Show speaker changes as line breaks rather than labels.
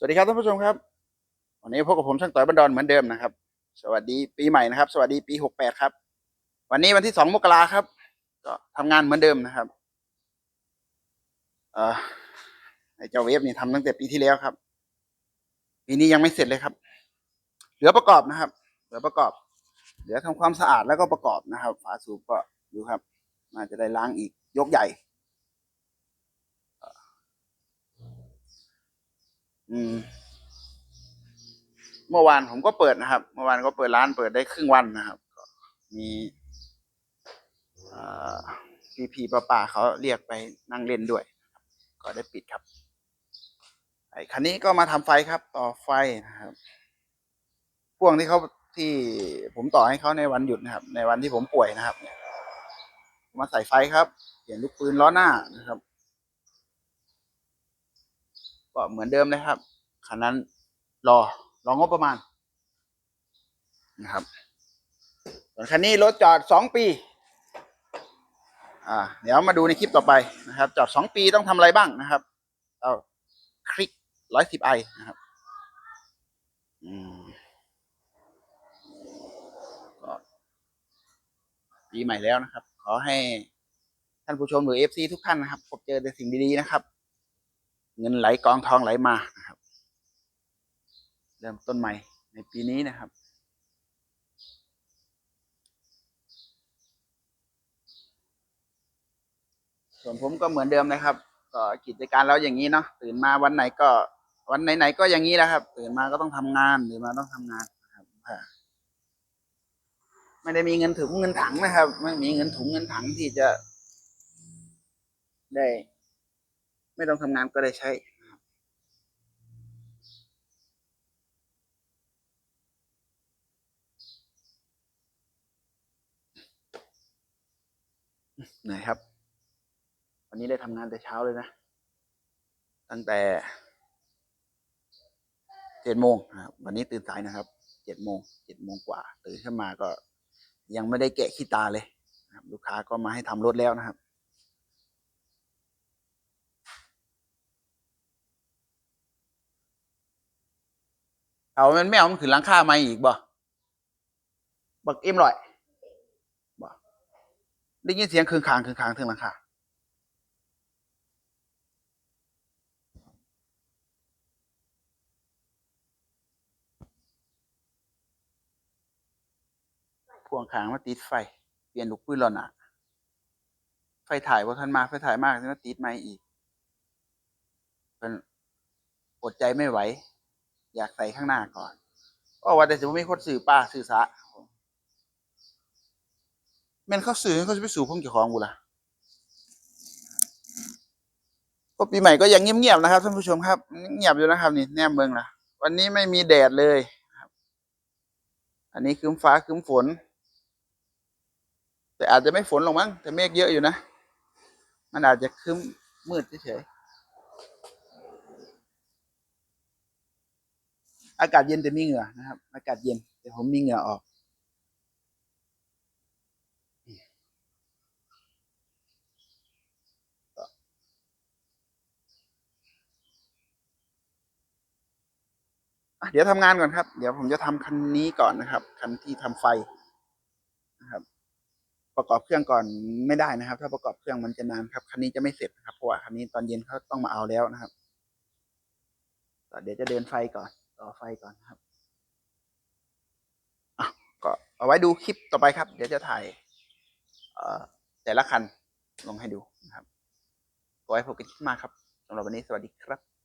สวัสดีครับท่านผู้ชมครับ วันนี้พบกับผมช่างต่อยบันดอนเหมือนเดิมนะครับ สวัสดีปีใหม่นะครับ สวัสดีปีหกแปดครับ วันนี้วันที่สองมกราครับ ก็ทำงานเหมือนเดิมนะครับเอ่อไอเจ้าเวฟนี่ทำตั้งแต่ปีที่แล้วครับ ปีนี้ยังไม่เสร็จเลยครับ เหลือประกอบนะครับ เหลือประกอบ เหลือทำความสะอาดแล้วก็ประกอบนะครับ ฝาสูบก็ดูครับน่าจะได้ล้างอีกยกใหญ่ อืม เมื่อวานผมก็เปิดนะครับ เมื่อวานก็เปิดร้านเปิดได้ครึ่งวันนะครับมีพีพีป้าป่าๆเขาเรียกไปนั่งเล่นด้วย ก็ได้ปิดครับ ไอ้คันนี้ก็มาทำไฟครับ ต่อไฟนะครับพ่วงที่เขาที่ผมต่อให้เขาในวันหยุดนะครับ ในวันที่ผมป่วยนะครับ มาใส่ไฟครับ เปลี่ยนลูกปืนล้อหน้านะครับ ก็เหมือนเดิมเลยครับคันนั้นรอรองบประมาณนะครับส่วนคันนี้รถจอดสองปีอ่าเดี๋ยวมาดูในคลิปต่อไปนะครับ จอดสองปีต้องทำอะไรบ้างนะครับ เอาคลิกร้อยสิบไอนะครับอืมก็ปีใหม่แล้วนะครับ ขอให้ท่านผู้ชมหรือเอฟซีทุกท่านนะครับ พบเจอแต่สิ่งดีๆนะครับ เงินไหลกองทองไหลมานะครับ เริ่มต้นใหม่ในปีนี้นะครับ ส่วนผมก็เหมือนเดิมนะครับ ก็กิจการเราอย่างนี้เนาะตื่นมาวันไหนก็ วันไหนๆก็อย่างนี้แหละครับ ตื่นมาก็ต้องทำงานตื่นมาต้องทำงานนะครับไม่ได้มีเงินถุงเงินถังนะครับ ไม่มีเงินถุงเงินถังที่จะได้ ไม่ต้องทำงานก็ได้ใช้เหนื่อยครับ วันนี้ได้ทำงานแต่เช้าเลยนะ ตั้งแต่เจ็ดโมงครับวันนี้ตื่นสายนะครับเจ็ดโมงเจ็ดโมงกว่าตื่นขึ้นมาก็ยังไม่ได้แกะขี้ตาเลยลูกค้าก็มาให้ทำรถแล้วนะครับ เอามันไม่เอามันขึ้นหลังคามาอีกบ่บักเอ็มร่อยบ่ได้ยินเสียงคืนคางคืนคางถึงหลังคาพ่วงคางมาติดไฟ เปลี่ยนลูกปืนแล้วนะไฟถ่ายว่าท่านมาไฟถ่ายมากถึงมาติดไม่อีกเป็นอดใจไม่ไหว อยากใส่ข้างหน้าก่อนก็ว่าแต่สิว่ามีคนสื่อป้าสื่อสะแม่นเขาสื่อเขาจะไปสู่พงเจ้าของกูล่ะก็ปีใหม่ก็ยังเงียบๆนะครับท่านผู้ชมครับ เงียบอยู่นะครับ นี่แนมเมืองล่ะ วันนี้ไม่มีแดดเลยครับ อันนี้คืมฟ้าคืมฝน แต่อาจจะไม่ฝนหรอกมั้งแต่เมฆเยอะอยู่นะ มันอาจจะคืมมืดเฉยๆ อากาศเย็นแต่มีเหงื่อนะครับ อากาศเย็นแต่ผมมีเหงื่อออกเดี๋ยวทำงานก่อนครับ เดี๋ยวผมจะทำคันนี้ก่อนนะครับ คันที่ทำไฟนะครับ ประกอบเครื่องก่อนไม่ได้นะครับ ถ้าประกอบเครื่องมันจะนานครับ คันนี้จะไม่เสร็จนะครับ เพราะว่าคันนี้ตอนเย็นเขาต้องมาเอาแล้วนะครับ เดี๋ยวจะเดินไฟก่อน ต่อไฟก่อนครับอะก็เอาไว้ดูคลิปต่อไปครับ เดี๋ยวจะถ่ายเอ่อแต่ละคันลงให้ดูนะครับขอให้พบกันคลิปมากครับสำหรับวันนี้สวัสดีครับ